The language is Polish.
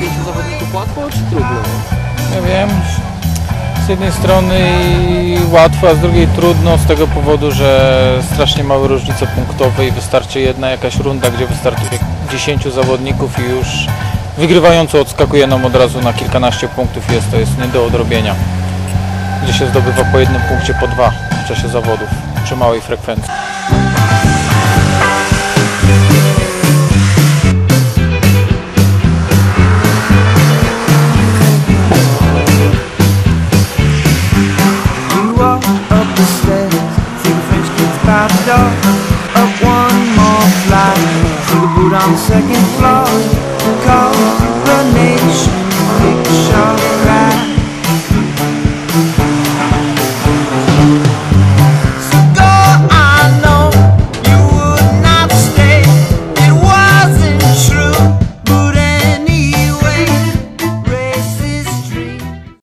pięciu zawodników łatwo czy trudno? Ja wiem, z jednej strony łatwo, a z drugiej trudno z tego powodu, że strasznie małe różnice punktowe i wystarczy jedna jakaś runda, gdzie wystartuje 10 zawodników i już wygrywająco odskakuje nam od razu na kilkanaście punktów jest to jest nie do odrobienia. Gdzie się zdobywa po jednym punkcie po dwa w czasie zawodów przy małej frekwencji. up one more flight. to the boot on the second floor. Cause